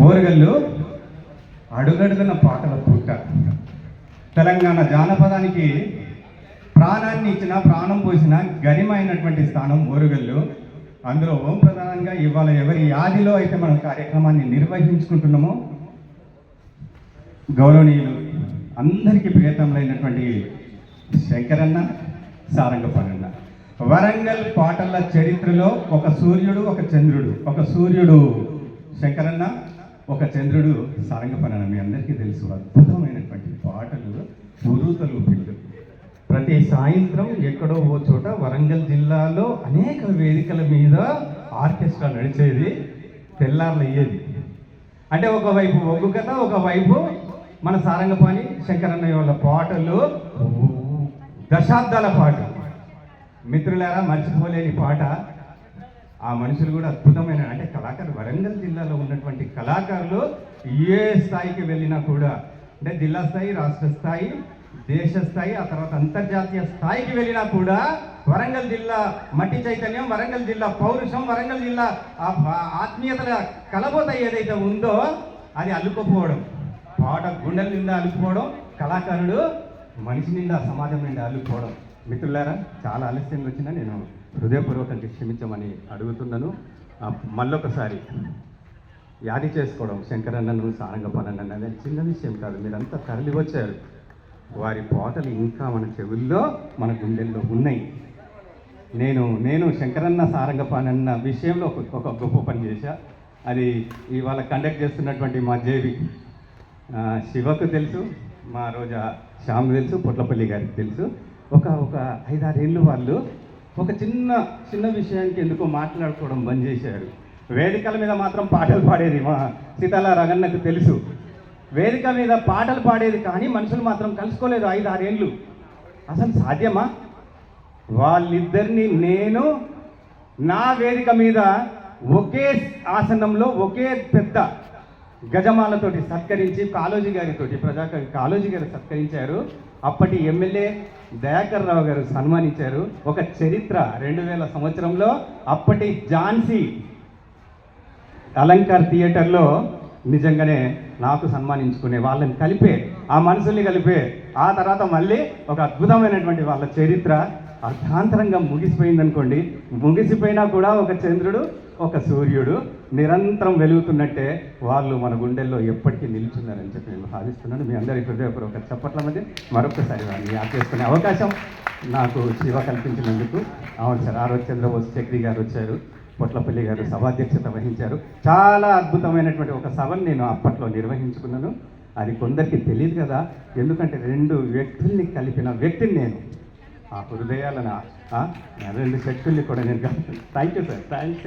ఓరుగల్లు అడుగడుగున పాటల పుట్ట. తెలంగాణ జానపదానికి ప్రాణాన్ని ఇచ్చిన ప్రాణం పోసిన గరిమైనటువంటి స్థానం ఓరుగల్లు. అందులో ఓం ప్రధానంగా ఇవాళ ఎవరి యాదిలో అయితే మనం కార్యక్రమాన్ని నిర్వహించుకుంటున్నామో గౌరవనీయులు అందరికీ ప్రియతములైనటువంటి శంకరన్న సారంగపన్నన్న వరంగల్ పాటల చరిత్రలో ఒక సూర్యుడు ఒక చంద్రుడు. ఒక సూర్యుడు శంకరన్న ఒక చంద్రుడు సారంగపన్నన్న మీ అందరికీ తెలుసు అద్భుతమైనటువంటి పాటలు పురుతలు పిల్లలు ప్రతి సాయంత్రం ఎక్కడో ఓ చోట వరంగల్ జిల్లాలో అనేక వేదికల మీద ఆర్కెస్ట్రా నడిచేది తెల్లార్లు అయ్యేది. అంటే ఒకవైపు ఒగ్గు కథ ఒకవైపు మన సారంగపాణి శంకరన్నయ్య వాళ్ళ పాటలు. దశాబ్దాల పాట. మిత్రులారా మర్చిపోలేని పాట. ఆ మనుషులు కూడా అద్భుతమైన అంటే కళాకారులు వరంగల్ జిల్లాలో ఉన్నటువంటి కళాకారులు ఏ స్థాయికి వెళ్ళినా కూడా అంటే జిల్లా స్థాయి రాష్ట్ర స్థాయి దేశ స్థాయి ఆ తర్వాత అంతర్జాతీయ స్థాయికి వెళ్ళినా కూడా వరంగల్ జిల్లా మట్టి చైతన్యం వరంగల్ జిల్లా పౌరుషం వరంగల్ జిల్లా ఆ ఆత్మీయతల కలబోత ఏదైతే ఉందో అది అల్లుకోపోవడం. పాట గుండెల నిండా అల్లుకుపోవడం కళాకారుడు మనిషి నిండా సమాజం నిండా అల్లుకుపోవడం. మిత్రులారా చాలా ఆలస్యంగా వచ్చినా నేను హృదయపూర్వకంగా క్షమించమని అడుగుతున్నాను. మళ్ళొకసారి యాది చేసుకోవడం శంకరన్నను సారంగపన్నన్న అది చిన్న విషయం కాదు మీరంతా తరలి వచ్చారు. వారి పాటలు ఇంకా మన చెవుల్లో మన గుండెల్లో ఉన్నాయి. నేను నేను శంకరన్న సారంగపానన్న విషయంలో ఒక గొప్ప పని చేశా. అది ఇవాళ కండక్ట్ చేస్తున్నటువంటి మా జేవి. శివకు తెలుసు మా రోజా శ్యామ్ తెలుసు పొట్లపల్లి గారికి తెలుసు. ఒక ఒక ఐదారేళ్ళు వాళ్ళు ఒక చిన్న చిన్న విషయానికి ఎందుకో మాట్లాడుకోవడం బంద్ చేశారు. వేదికల మీద మాత్రం పాటలు పాడేది మా సీతాల రగన్నకు తెలుసు. వేదిక మీద పాటలు పాడేది కానీ మనుషులు మాత్రం కలుసుకోలేదు ఐదు ఆరేళ్ళు అసలు సాధ్యమా? వాళ్ళిద్దరిని నేను నా వేదిక మీద ఒకే ఆసనంలో ఒకే పెద్ద గజమాలతోటి సత్కరించి కాళోజీ గారితోటి ప్రజాకవి కాళోజీ గారు సత్కరించారు. అప్పటి ఎమ్మెల్యే దయాకర్ రావు గారు సన్మానించారు. ఒక చరిత్ర రెండు వేల సంవత్సరంలో అప్పటి ఝాన్సీ అలంకార్ థియేటర్లో నిజంగానే నాకు సన్మానించుకునే వాళ్ళని కలిపే ఆ మనుషుల్ని కలిపే ఆ తర్వాత మళ్ళీ ఒక అద్భుతమైనటువంటి వాళ్ళ చరిత్ర అర్థాంతరంగా ముగిసిపోయిందనుకోండి. ముగిసిపోయినా కూడా ఒక చంద్రుడు ఒక సూర్యుడు నిరంతరం వెలుగుతున్నట్టే వాళ్ళు మన గుండెల్లో ఎప్పటికీ నిలుచున్నారని చెప్పి నేను భావిస్తున్నాను. మీ అందరి హృదయపూర్వక చప్పట్ల మధ్య మరొకసారి వారిని యాద్ చేసుకునే అవకాశం నాకు శివ కల్పించినందుకు. అవును సార్ ఆ చంద్రబోస్ చక్రి గారు వచ్చారు పొట్లపల్లి గారు సభాధ్యక్షత వహించారు. చాలా అద్భుతమైనటువంటి ఒక సభను నేను అప్పట్లో నిర్వహించుకున్నాను. అది కొందరికి తెలియదు కదా ఎందుకంటే రెండు వ్యక్తుల్ని కలిపిన వ్యక్తిని నేను. ఆ హృదయాలను రెండు శక్తుల్ని కూడా నేను థ్యాంక్ యూ సార్ థ్యాంక్